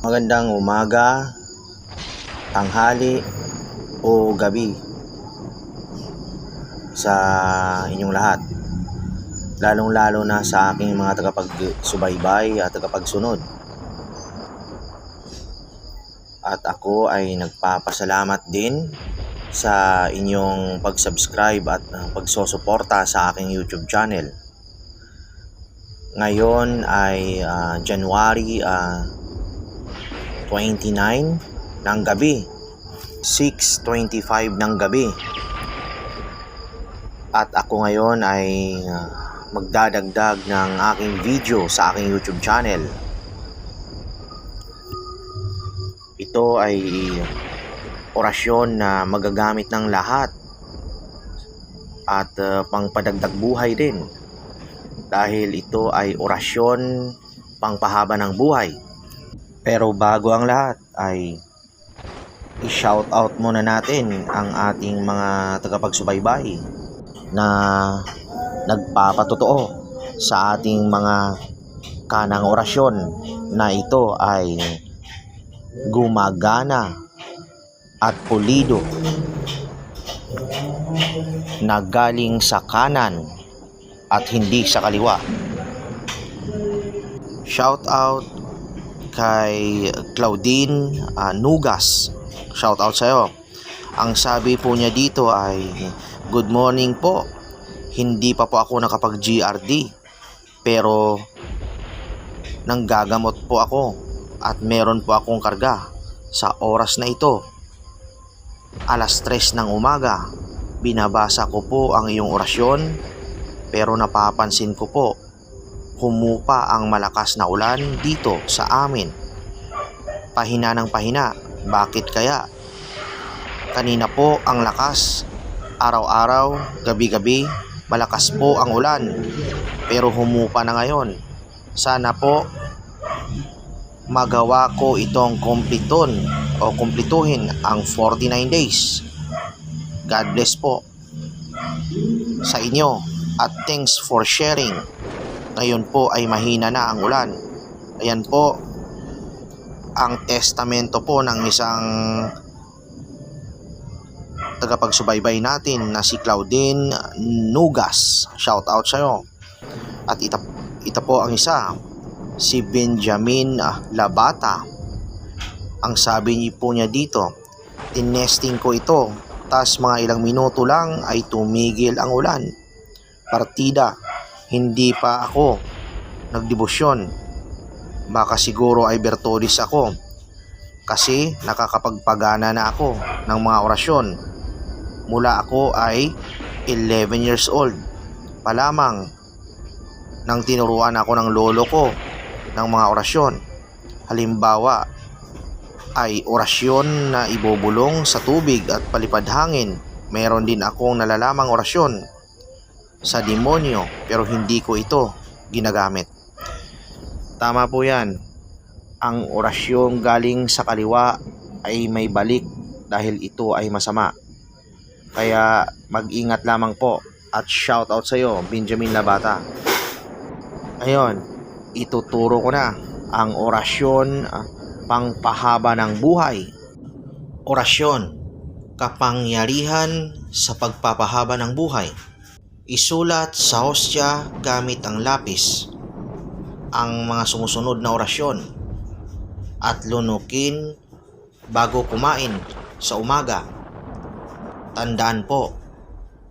Magandang umaga, tanghali, o gabi sa inyong lahat. Lalong-lalo na sa aking mga tagapagsubaybay at tagapagsunod. At ako ay nagpapasalamat din sa inyong pag-subscribe at uh, pagsosuporta sa aking YouTube channel. Ngayon ay ah, January ah, 29 ng gabi. 6.25 ng gabi. At ako ngayon ay ah, magdadagdag ng aking video sa aking YouTube channel. Ito ay orasyon na magagamit ng lahat at ah, pangpadagdag buhay din dahil ito ay orasyon pangpahaba ng buhay. Pero bago ang lahat ay i-shout out muna natin ang ating mga tagapagsubaybay na nagpapatotoo sa ating mga kanang orasyon na ito ay gumagana at pulido na galing sa kanan at hindi sa kaliwa. Shout out kay Claudine ah, Nugas. Shout out sa'yo. Ang sabi po niya dito ay Good morning po. Hindi pa po ako nakapag GRD pero nanggagamot po ako at meron po akong karga sa oras na ito. Alas 3 ng umaga, binabasa ko po ang iyong orasyon pero napapansin ko po humupa ang malakas na ulan dito sa amin. Pahina ng pahina, bakit kaya? Kanina po ang lakas, araw-araw, gabi-gabi, malakas po ang ulan. Pero humupa na ngayon. Sana po magawa ko itong kumpliton o kumplituhin ang 49 days. God bless po sa inyo at thanks for sharing. Ngayon po ay mahina na ang ulan. Ayan po ang testamento po ng isang tagapagsubaybay natin na si Claudine Nugas. Shout out sa'yo. At ita, ita po ang isa, si Benjamin Labata. Ang sabi niya po niya dito, tinesting ko ito, tas mga ilang minuto lang ay tumigil ang ulan. Partida, hindi pa ako nagdebosyon. Baka siguro ay Bertodis ako kasi nakakapagpagana na ako ng mga orasyon. Mula ako ay 11 years old pa lamang nang tinuruan ako ng lolo ko ng mga orasyon. Halimbawa ay orasyon na ibubulong sa tubig at palipad hangin. Meron din akong nalalamang orasyon sa demonyo pero hindi ko ito ginagamit. Tama po yan. Ang orasyon galing sa kaliwa ay may balik dahil ito ay masama. Kaya mag-ingat lamang po at shout out sa iyo Benjamin Labata. Ngayon, ituturo ko na ang orasyon ah, pangpahaba ng buhay. Orasyon, kapangyarihan sa pagpapahaba ng buhay. Isulat sa hostya gamit ang lapis ang mga sumusunod na orasyon at lunukin bago kumain sa umaga. Tandaan po,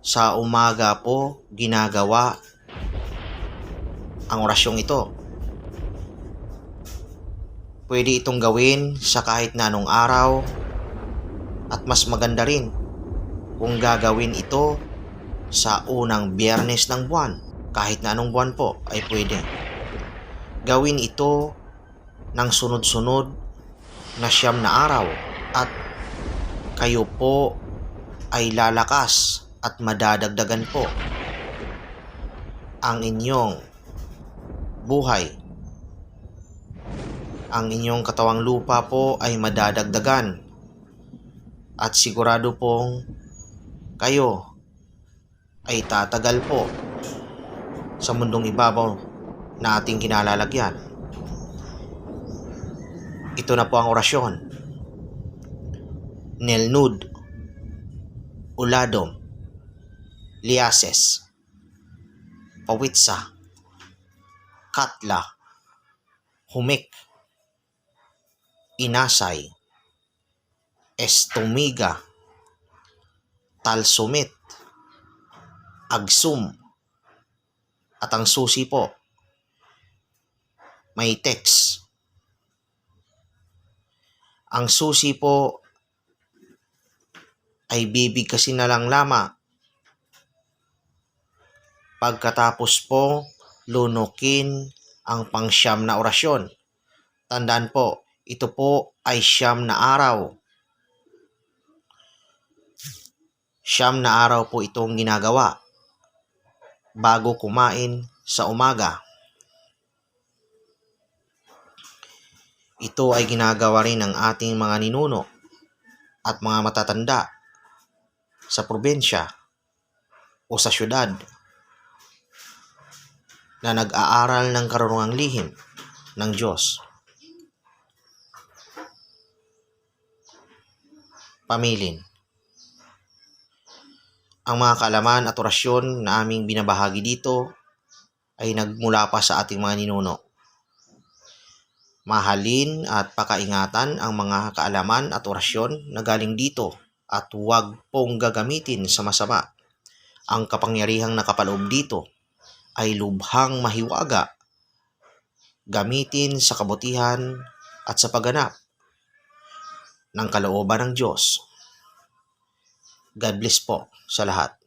sa umaga po ginagawa ang orasyong ito. Pwede itong gawin sa kahit na anong araw at mas maganda rin kung gagawin ito sa unang biyernes ng buwan. Kahit na anong buwan po ay pwede. Gawin ito ng sunod-sunod na siyam na araw at kayo po ay lalakas at madadagdagan po ang inyong buhay. Ang inyong katawang lupa po ay madadagdagan at sigurado pong kayo ay tatagal po sa mundong ibabaw na ating kinalalagyan. Ito na po ang orasyon. Nelnud, Uladom, Liases, Pawitsa, Katla, Humik, Inasay, Estumiga, Talsumit, Agsum, at ang susi po, may text. Ang susi po ay bibig kasi na lang lama. Pagkatapos po, lunukin ang pangsyam na orasyon. Tandaan po, ito po ay siyam na araw. Siyam na araw po itong ginagawa bago kumain sa umaga. Ito ay ginagawa rin ng ating mga ninuno at mga matatanda sa probinsya o sa syudad na nag-aaral ng karunungang lihim ng Diyos. Pamilin. Ang mga kaalaman at orasyon na aming binabahagi dito ay nagmula pa sa ating mga ninuno. Mahalin at pakaingatan ang mga kaalaman at orasyon na galing dito at huwag pong gagamitin sa masama. Ang kapangyarihang nakapaloob dito ay lubhang mahiwaga gamitin sa kabutihan at sa pagganap ng kalooban ng Diyos. God bless po sa lahat.